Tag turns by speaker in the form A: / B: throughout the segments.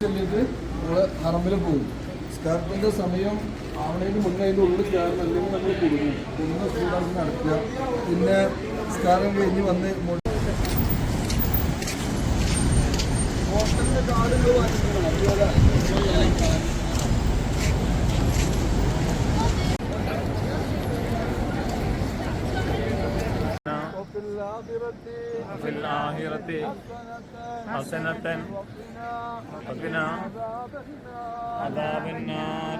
A: ചെല്ലിട്ട് നമ്മൾ ഹറമിൽ പോകും. സ്കാർപ്പിന്റെ സമയം ആവണേന് മുന്നേ അതിൻ്റെ ഉള്ളിൽ കയറണം അല്ലെങ്കിൽ നമ്മൾ കൊടുക്കും കുടുംബ സ്കൂളാസ് നടക്കുക പിന്നെ സ്കാരം കഴിഞ്ഞ് വന്ന് മു- ഹോട്ടലിന്റെ കാർഡുകൾ വാങ്ങിക്കണം അതുപോലെ وفي الآخرة
B: وفي الآخرة حسنة وقنا عذاب النار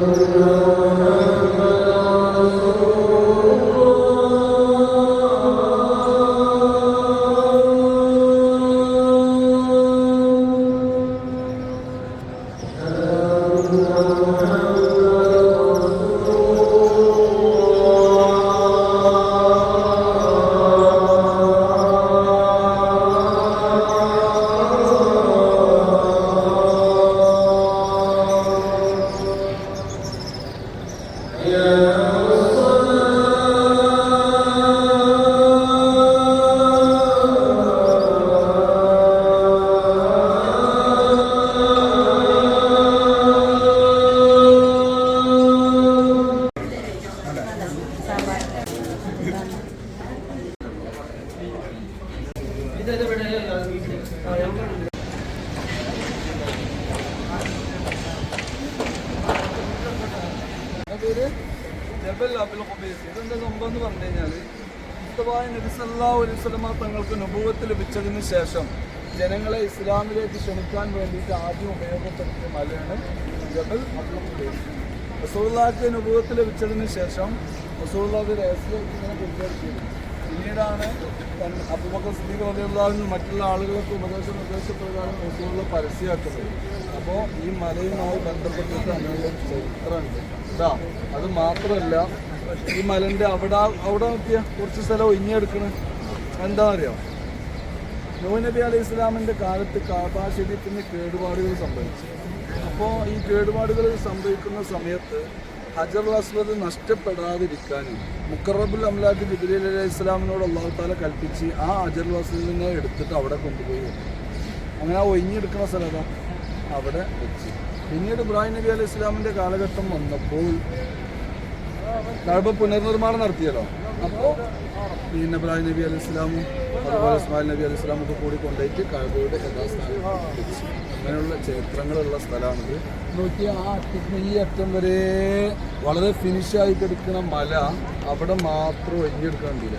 A: Thank you. ജബൽ അബുൽ ഖുബൈസ്. ഇതെന്താ സംഭവം എന്ന് പറഞ്ഞു കഴിഞ്ഞാൽ മുസ്തഫായ നബി സല്ലല്ലാഹു അലൈഹി വസല്ലമ തങ്ങൾക്ക് നുബുവത്ത് ലഭിച്ചതിന് ശേഷം ജനങ്ങളെ ഇസ്ലാമിലേക്ക് ക്ഷണിക്കാൻ വേണ്ടിയിട്ട് ആദ്യം ഉപയോഗപ്പെടുത്തിയ മലയാണ് ജബൽ അബുൽ ഖുബൈസ്. റസൂലുള്ളാഹിക്ക് നുബുവത്ത് ലഭിച്ചതിന് ശേഷം റസൂലുള്ളാഹി രഹസ്യമായിട്ട് ഇങ്ങനെ കൊണ്ടുവരുത്തിയത് പിന്നീടാണ് അബുബക്കർ സിദ്ദീഖ് റളിയല്ലാഹു മറ്റുള്ള ആളുകൾക്ക് ഉപദേശ നിർദ്ദേശപ്രകാരം റസൂള്ള പരസ്യമാക്കുന്നത് അപ്പോൾ ഈ മലയുമായി ബന്ധപ്പെട്ടിട്ട് അങ്ങനെയുള്ള ചരിത്രമുണ്ട് ഇതാ അത് മാത്രമല്ല ഈ മലന്റെ അവിടെ അവിടെ നോക്കിയ കുറച്ച് സ്ഥലം ഒഴിഞ്ഞെടുക്കണ്. എന്താ അറിയോ? നൂഹ് നബി അലൈഹി ഇസ്ലാമിന്റെ കാലത്ത് കാബാ കേടുപാടുകൾ സംഭവിച്ചു. അപ്പോൾ ഈ കേടുപാടുകൾ സംഭവിക്കുന്ന സമയത്ത് ഹജർ അസ്വദ് നഷ്ടപ്പെടാതിരിക്കാനും മുക്കറബുൽ അംലാദ് ജിബിലി അലൈഹി ഇസ്ലാമിനോട് അള്ളാഹു താല കൽപ്പിച്ച് ആ ഹജർ അസ്വദിനെ എടുത്തിട്ട് അവിടെ കൊണ്ടുപോയി. അങ്ങനെ ഒഴിഞ്ഞെടുക്കുന്ന സ്ഥലതാ അവിടെ വെച്ച്. പിന്നീട് ഇബ്രാഹിം നബി അലൈഹി ഇസ്ലാമിന്റെ കാലഘട്ടം വന്നപ്പോൾ കഴബ പുനർനിർമ്മാണം നടത്തിയല്ലോ. അപ്പോൾ പിന്നെ ഇബ്രാഹിം നബി അലൈഹി ഇസ്ലാമും അതുപോലെ ഇസ്മായിൽ നബി അലൈഹി ഇസ്ലാമും ഒക്കെ കൂടി കൊണ്ടുപോയിട്ട് കഴബയുടെ യഥാസ്ഥാനം അങ്ങനെയുള്ള ക്ഷേത്രങ്ങളുള്ള സ്ഥലമാണിത്. നോക്കി ആ അറ്റത്തിന് ഈ അറ്റം വരെ വളരെ ഫിനിഷായി കിടക്കുന്ന മല അവിടെ മാത്രം ഒഴിഞ്ഞെടുക്കാണ്ടില്ല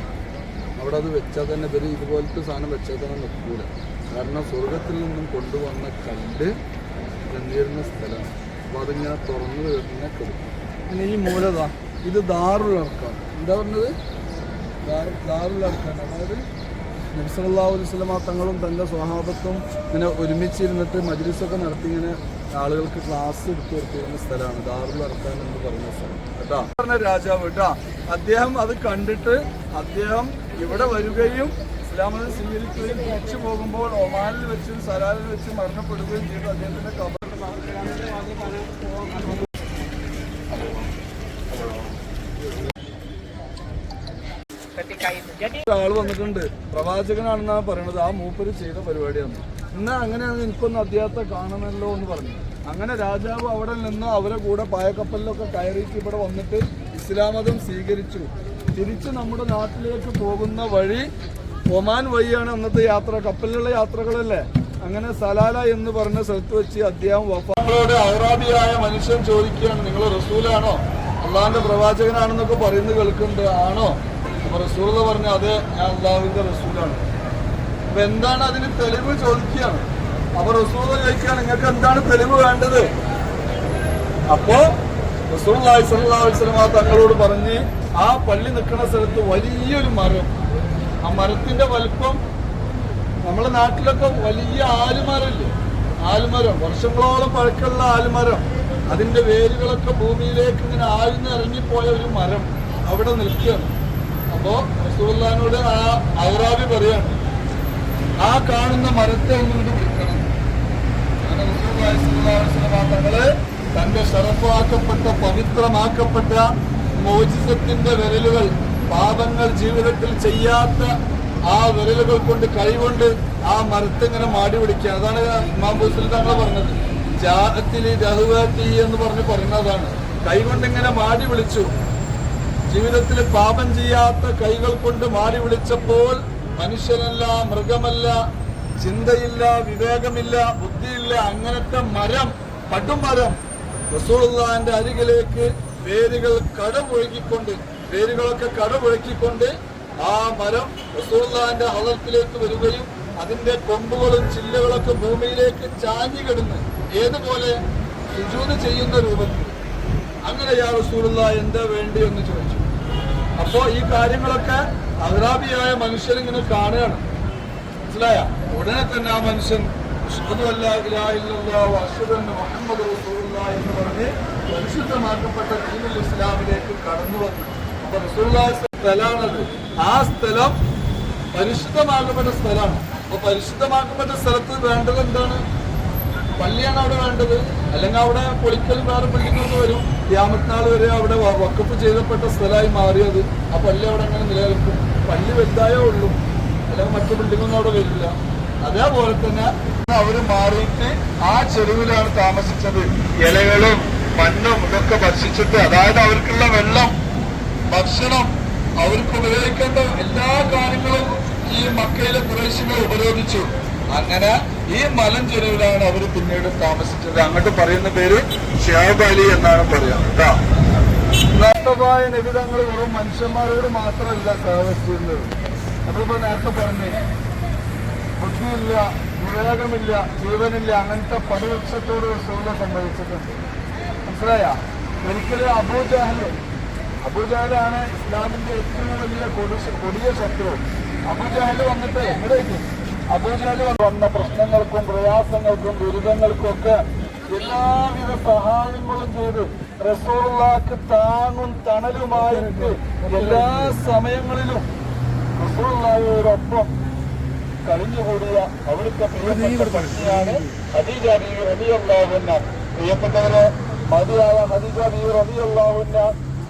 A: അവിടെ അത് വെച്ചാൽ തന്നെ ഇവർ ഇതുപോലത്തെ സാധനം വെച്ചാൽ തന്നെ നിൽക്കൂല. കാരണം സ്വർഗത്തിൽ നിന്നും കൊണ്ടുവന്ന കല്ല് ചെന്നിരുന്ന സ്ഥലമാണ് അപ്പോൾ അതിങ്ങനെ തുറന്നു വരുന്ന കെടുക്കും പിന്നെ ഈ മൂലത ഇത്. ദാറുൽ അർക്കാൻ എന്താ പറഞ്ഞത്? അർക്കാൻ അതായത് നബ്സല്ലാസ്ലമാ തങ്ങളും തന്റെ സ്വഹാബത്തും ഇങ്ങനെ ഒരുമിച്ചിരുന്നിട്ട് മജ്ലിസൊക്കെ നടത്തി ഇങ്ങനെ ആളുകൾക്ക് ക്ലാസ് എടുത്തു കൊടുത്തിരുന്ന സ്ഥലമാണ്. ദാറുൽ അർക്കാൻ എന്ന് പറയുന്ന സ്ഥലം. കേട്ടോ? പറഞ്ഞ രാജാവ് കേട്ടോ. അദ്ദേഹം അത് കണ്ടിട്ട് അദ്ദേഹം ഇവിടെ വരികയും ഇസ്ലാമത മതം സ്വീകരിക്കുകയും തിരിച്ചു പോകുമ്പോൾ ഒമാനിൽ വെച്ചും സലാലിൽ വെച്ചും മരണപ്പെടുകയും ചെയ്തു. അദ്ദേഹത്തിന്റെ ആൾ വന്നിട്ടുണ്ട്. പ്രവാചകനാണെന്നാണ് പറയണത്. ആ മൂപ്പര് ചെയ്ത പരിപാടിയാണ്. എന്നാ അങ്ങനെയാണ് എനിക്കൊന്ന് അദ്ദേഹത്തെ കാണണമല്ലോ എന്ന് പറഞ്ഞു. അങ്ങനെ രാജാവ് അവിടെ നിന്ന് അവരെ കൂടെ പായക്കപ്പലിലൊക്കെ കയറിയിട്ട് ഇവിടെ വന്നിട്ട് ഇസ്ലാം മതം സ്വീകരിച്ചു. തിരിച്ച് നമ്മുടെ നാട്ടിലേക്ക് പോകുന്ന വഴി ഒമാൻ വഴിയാണ് അന്നത്തെ യാത്ര. കപ്പലിലുള്ള യാത്രകളല്ലേ? അങ്ങനെ സലാല എന്ന് പറഞ്ഞ സ്ഥലത്ത് വെച്ച് അദ്ദേഹം വഫാങ്ങളോട് ഔറാബിയായ മനുഷ്യൻ ചോദിക്കുകയാണ് നിങ്ങൾ റസൂലാണോ? അള്ളാഹിന്റെ പ്രവാചകനാണെന്നൊക്കെ പറയുന്നത് കേൾക്കുന്നുണ്ട് ആണോ? അപ്പൊ റസൂൽ എന്ന് പറഞ്ഞ അതെ ഞാൻ അള്ളാഹുവിന്റെ റസൂലാണ്. അപ്പൊ എന്താണ് അതിന് തെളിവ് ചോദിക്കുകയാണ്? അപ്പൊ റസൂൽ ചോദിക്കുകയാണ് നിങ്ങൾക്ക് എന്താണ് തെളിവ് വേണ്ടത്? അപ്പോ റസൂൽ സ്വല്ലല്ലാഹു തങ്ങളോട് പറഞ്ഞ് ആ പള്ളി നിൽക്കുന്ന സ്ഥലത്ത് വലിയൊരു മരം ആ മരത്തിന്റെ വലിപ്പം നമ്മുടെ നാട്ടിലൊക്കെ വലിയ ആലുമരമില്ലേ ആലുമരം വർഷങ്ങളോളം പഴക്കമുള്ള ആലുമരം. അതിന്റെ വേരുകളൊക്കെ ഭൂമിയിലേക്ക് ഇങ്ങനെ ആഴ്ന്ന് ഇറങ്ങിപ്പോയ ഒരു മരം അവിടെ നിൽക്കുകയാണ്. അപ്പോൾ റസൂല്ലാനോട് ആ ഔറാബി പറയാണ് ആ കാണുന്ന മരത്തെ ഒന്നുകൊണ്ട് വിളിക്കണം തങ്ങൾ തന്റെ ഷറഫാക്കപ്പെട്ട പവിത്രമാക്കപ്പെട്ട മോചിസത്തിന്റെ വിരലുകൾ പാപങ്ങൾ ജീവിതത്തിൽ ചെയ്യാത്ത ആ വിരലുകൾ കൊണ്ട് കൈകൊണ്ട് ആ മരത്തിങ്ങനെ മാടി പിടിക്കുക. അതാണ് ഇമാം ബുസിൽ പറഞ്ഞത്. ജാഹത്തിൽ രഹുവത്തി എന്ന് പറഞ്ഞ് പറയുന്നതാണ്. കൈകൊണ്ട് ഇങ്ങനെ മാടി വിളിച്ചു. ജീവിതത്തിൽ പാപം ചെയ്യാത്ത കൈകൾ കൊണ്ട് മാടി വിളിച്ചപ്പോൾ മനുഷ്യനല്ല മൃഗമല്ല ചിന്തയില്ല വിവേകമില്ല ബുദ്ധിയില്ല അങ്ങനത്തെ മരം പടുമരം റസൂളുള്ളാന്റെ അരികിലേക്ക് വേരുകൾ കടപുഴക്കിക്കൊണ്ട് വേരുകളൊക്കെ കടപുഴക്കിക്കൊണ്ട് ആ മരം റസൂള്ളാന്റെ ഹളത്തിലേക്ക് വരികയും അതിന്റെ കൊമ്പുകളും ചില്ലകളൊക്കെ ഭൂമിയിലേക്ക് ചാഞ്ഞു കിടന്ന് ഏതുപോലെ ചെയ്യുന്ന രൂപത്തിൽ. അങ്ങനെ യാ റസൂലുള്ള എന്താ വേണ്ടി എന്ന് ചോദിച്ചു. അപ്പോ ഈ കാര്യങ്ങളൊക്കെ അഹ്റാബിയായ മനുഷ്യൻ ഇങ്ങനെ കാണുകയാണ്. മനസ്സിലായ? ഉടനെ തന്നെ ആ മനുഷ്യൻ മുഹമ്മദ് എന്ന് പറഞ്ഞ് ഇസ്ലാമിലേക്ക് കടന്നു വന്നു അപ്പൊ സ്ഥലമാണത്. ആ സ്ഥലം പരിശുദ്ധമാക്കപ്പെട്ട സ്ഥലമാണ്. അപ്പൊ പരിശുദ്ധമാക്കപ്പെട്ട സ്ഥലത്ത് വേണ്ടത് എന്താണ്? പള്ളിയാണ് അവിടെ വേണ്ടത്. അല്ലെങ്കിൽ അവിടെ പൊളിക്കൽ വേറെ ബിൽഡിങ്ങൊക്കെ വരും. യാമത്തിനാൾ വരെ അവിടെ വക്കപ്പ് ചെയ്തപ്പെട്ട സ്ഥലമായി മാറിയത്. ആ പള്ളി അവിടെ അങ്ങനെ നിലനിൽക്കും? പള്ളി വലുതായേ ഉള്ളൂ. അല്ലെങ്കിൽ മറ്റു ബിൽഡിങ്ങൊന്നും അവിടെ വരില്ല. അതേപോലെ തന്നെ അവർ മാറിയിട്ട് ആ ചെരുവിലാണ് താമസിച്ചത്. ഇലകളും മണ്ണും ഇതൊക്കെ ഭക്ഷിച്ചിട്ട് അതായത് അവർക്കുള്ള വെള്ളം ഭക്ഷണം അവർക്ക് ഉപയോഗിക്കേണ്ട എല്ലാ കാര്യങ്ങളും ഈ മക്കയിലെ കുറേശികൾ ഉപരോധിച്ചു. അങ്ങനെ ഈ മലഞ്ചെരുവിലാണ് അവർ പിന്നീട് താമസിച്ചത്. അങ്ങോട്ട് പറയുന്ന പേര് അലി എന്നാണ് പറയുന്നത് നേട്ടമായ നിബിധങ്ങൾ വെറും മനുഷ്യന്മാരോട് മാത്രമല്ല താമസിക്കുന്നത് നമ്മളിപ്പോ നേരത്തെ പറഞ്ഞേ ബുദ്ധിയില്ല വിവേകമില്ല ജീവനില്ല അങ്ങനത്തെ പല ലക്ഷത്തോട് സൂല സംഭവിച്ചിട്ടുണ്ട്. മനസ്സിലായ? ഒരിക്കലും അബൂജാഹൽ അബൂജാഹലാണ് ഇസ്ലാമിന്റെ ഏറ്റവും വലിയ കൊടി- കൊടിയ ശത്രു അബുജാൽ വന്നിട്ട് എവിടേക്ക് അബുജാൽ വന്ന പ്രശ്നങ്ങൾക്കും പ്രയാസങ്ങൾക്കും ദുരിതങ്ങൾക്കും ഒക്കെ എല്ലാവിധ സഹായങ്ങളും ചെയ്ത് റസോള്ളാക്ക് താങ്ങും തണലുമായിട്ട് എല്ലാ സമയങ്ങളിലും റസൂറുള്ളായോടൊപ്പം കഴിഞ്ഞുകൂടിയ അവിടുത്തെ പ്രിയപ്പെട്ട ഹദീജ ബി റബിയുള്ള പ്രിയപ്പെട്ടവരെ മതിയായ ഹദീജ ബി റബിയുള്ളാഹുന്ന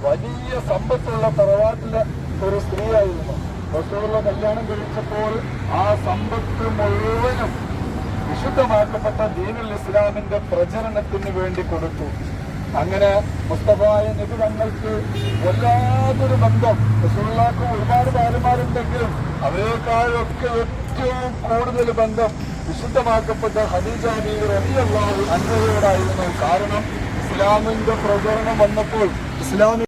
A: വലിയ സമ്പത്തുള്ള തറവാട്ടിലെ ഒരു സ്ത്രീയായിരുന്നു. റസൂലുള്ള കല്യാണം കഴിച്ചപ്പോൾ ആ സമ്പത്ത് മുഴുവനും വിശുദ്ധമാക്കപ്പെട്ട ദീനുൽ ഇസ്ലാമിന്റെ പ്രചരണത്തിന് വേണ്ടി കൊടുത്തു. അങ്ങനെ മുസ്തഫായ നബി തങ്ങൾക്ക് വല്ലാത്തൊരു ബന്ധം. റസൂലുള്ളാഹിക്ക് ഒരുപാട് ഭാര്യമാരുണ്ടെങ്കിലും അവരെക്കാളൊക്കെ ഏറ്റവും കൂടുതൽ ബന്ധം വിശുദ്ധമാക്കപ്പെട്ട ഹദീജ അൻഹയോടായിരുന്നു. കാരണം ഇസ്ലാമിന്റെ പ്രചരണം വന്നപ്പോൾ ഇസ്ലാമി